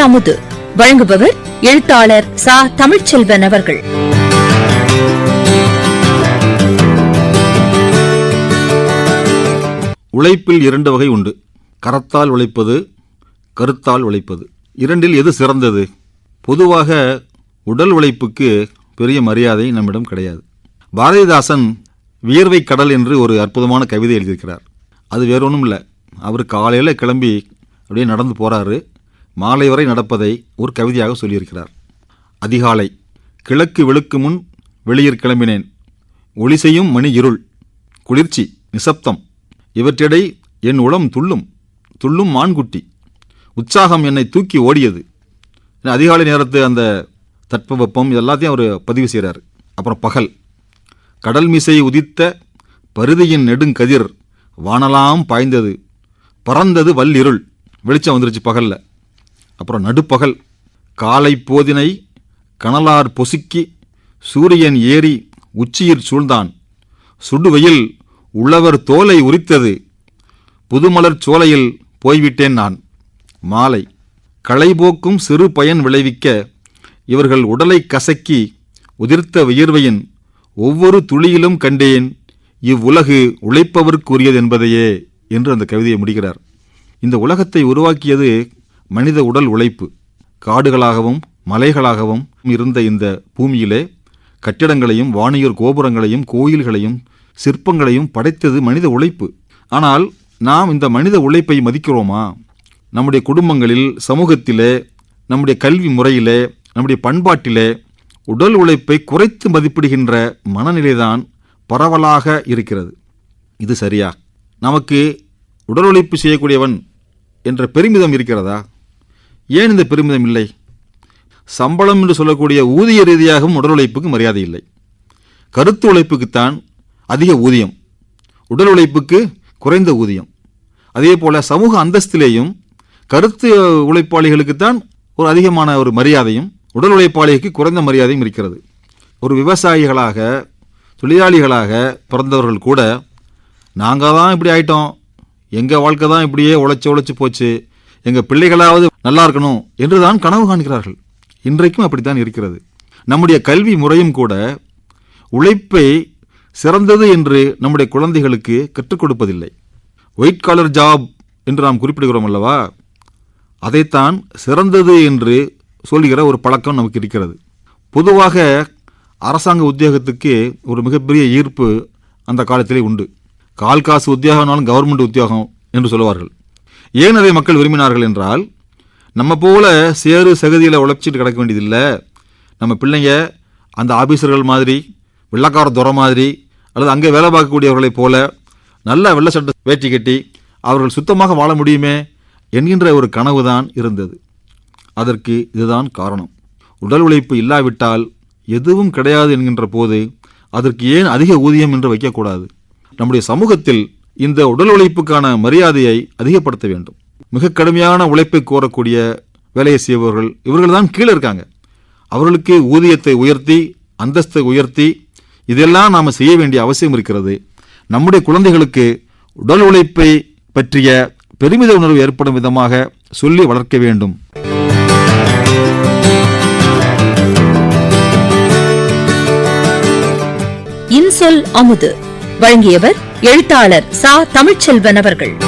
அமுது. வழங்குபவர் எழுத்தாளர் சா. தமிழ்ச்செல்வன் அவர்கள். உழைப்பில் இரண்டு வகை உண்டு. கரத்தால் உழைப்பது கருத்தால் உழைப்பது. இரண்டில் எது சிறந்தது? பொதுவாக உடல் உழைப்புக்கு பெரிய மரியாதை நம்மிடம் கிடையாது. பாரதிதாசன் வியர்வை கடல் என்று ஒரு அற்புதமான கவிதை எழுதியிருக்கிறார். அது வேற ஒன்றும் இல்லை அவர் காலையில் கிளம்பி அப்படியே நடந்து போகிறாரு மாலை வரை நடப்பதை ஒரு கவிதையாக சொல்லியிருக்கிறார். அதிகாலை கிழக்கு வெளுக்கு முன் வெளியிற் கிளம்பினேன். ஒளி செய்யும் மணி இருள் குளிர்ச்சி நிசப்தம். இவற்றிடை என் உளம் துள்ளும் துள்ளும் மான்குட்டி. உற்சாகம் என்னை தூக்கி ஓடியது. அதிகாலை நேரத்து அந்த தட்பவெப்பம் இதெல்லாத்தையும் அவர் பதிவு செய்கிறார் அப்புறம் பகல். கடல் மிசை உதித்த பருதியின் நெடுங்கதிர் வானலாம் பாய்ந்தது. பறந்தது வல்லிருள். வெளிச்சம் வந்துருச்சு பகலில். அப்புறம் நடுப்பகல். காலை போதினை கனலார் பொசுக்கி சூரியன் ஏறி உச்சியிற் சூழ்ந்தான். சுடுவெயில் உழவர் தோலை உரித்தது. புதுமலர் சோலையில் போய்விட்டேன் நான். மாலை. களைபோக்கும் சிறு பயன் விளைவிக்க இவர்கள் உடலை கசக்கி உதிர்த்த வியர்வையின் ஒவ்வொரு துளியிலும் கண்டேன் இவ்வுலகு உழைப்பவர்க்குரியது என்பதையே என்று அந்த கவிதையை முடிக்கிறார். இந்த உலகத்தை உருவாக்கியது மனித உடல் உழைப்பு காடுகளாகவும் மலைகளாகவும் இருந்த இந்த பூமியிலே கட்டிடங்களையும் வானியர் கோபுரங்களையும் கோயில்களையும் சிற்பங்களையும் படைத்தது மனித உழைப்பு. ஆனால் நாம் இந்த மனித உழைப்பை மதிக்கிறோமா? நம்முடைய குடும்பங்களில் சமூகத்திலே நம்முடைய கல்வி முறையிலே நம்முடைய பண்பாட்டிலே உடல் உழைப்பை குறைத்து மதிப்பிடுகின்ற மனநிலைதான் பரவலாக இருக்கிறது. இது சரியா? நமக்கு உடல் உழைப்பு செய்யக்கூடியவன் என்ற பெருமிதம் இருக்கிறதா? ஏன் இந்த பெருமிதம் இல்லை? சம்பளம் என்று சொல்லக்கூடிய ஊதிய ரீதியாகவும் உடல் உழைப்புக்கு மரியாதை இல்லை. கருத்து உழைப்புக்குத்தான் அதிக ஊதியம். உடல் உழைப்புக்கு குறைந்த ஊதியம். அதே போல சமூக அந்தஸ்திலேயும் கருத்து உழைப்பாளிகளுக்குத்தான் ஒரு அதிகமான ஒரு மரியாதையும் உடல் உழைப்பாளிக்கு குறைந்த மரியாதையும் இருக்கிறது. ஒரு விவசாயிகளாக தொழிலாளிகளாக பிறந்தவர்கள் கூட நாங்கள் தான் இப்படி ஆயிட்டோம். எங்கள் வாழ்க்கை தான் இப்படியே உழைச்சி உழைச்சி போச்சு. எங்கள் பிள்ளைகளாவது நல்லா இருக்கணும் என்று தான் கனவு காண்கிறார்கள். இன்றைக்கும் அப்படித்தான் இருக்கிறது. நம்முடைய கல்வி முறையும் கூட உழைப்பை சிறந்தது என்று நம்முடைய குழந்தைகளுக்கு கற்றுக் கொடுப்பதில்லை. ஒயிட் காலர் ஜாப் என்று நாம் குறிப்பிடுகிறோம் அல்லவா? அதைத்தான் சிறந்தது என்று சொல்கிற ஒரு பழக்கம் நமக்கு இருக்கிறது. பொதுவாக அரசாங்க உத்தியோகத்துக்கு ஒரு மிகப்பெரிய ஈர்ப்பு அந்த காலத்திலே உண்டு. கால் காசு உத்தியோகம்னாலும் கவர்மெண்ட் உத்தியோகம் என்று சொல்லுவார்கள். ஏன் அதை மக்கள் விரும்பினார்கள் என்றால் நம்ம போல சேறு சகதியில் உழைச்சிட்டு கிடக்க வேண்டியதில்லை. நம்ம பிள்ளைங்க அந்த ஆபீஸர்கள் மாதிரி வெள்ளக்கார துறை மாதிரி அல்லது அங்கே வேலை பார்க்கக்கூடியவர்களைப் போல நல்ல வெள்ளை சட்டை வேட்டி கட்டி அவர்கள் சுத்தமாக வாழ முடியுமே என்கின்ற ஒரு கனவு தான் இருந்தது. அதற்கு இதுதான் காரணம். உடல் உழைப்பு இல்லாவிட்டால் எதுவும் கிடையாது என்கின்ற போது அதற்கு ஏன் அதிக ஊதியம் என்று வைக்கக்கூடாது? நம்முடைய சமூகத்தில் இந்த உடல் உழைப்புக்கான மரியாதையை அதிகப்படுத்த வேண்டும். மிக கடுமையான உழைப்பை கோரக்கூடிய வேலையை செய்பவர்கள் இவர்கள் தான் கீழே இருக்காங்க. அவர்களுக்கு ஊதியத்தை உயர்த்தி அந்தஸ்தை உயர்த்தி இதெல்லாம் நாம் செய்ய வேண்டிய அவசியம் இருக்கிறது. நம்முடைய குழந்தைகளுக்கு உடல் உழைப்பை பற்றிய பெருமித உணர்வு ஏற்படும் விதமாக சொல்லி வளர்க்க வேண்டும். இன்சொல் அமுது. வழங்கியவர் எழுத்தாளர் சா. தமிழ்ச்செல்வன் அவர்கள்.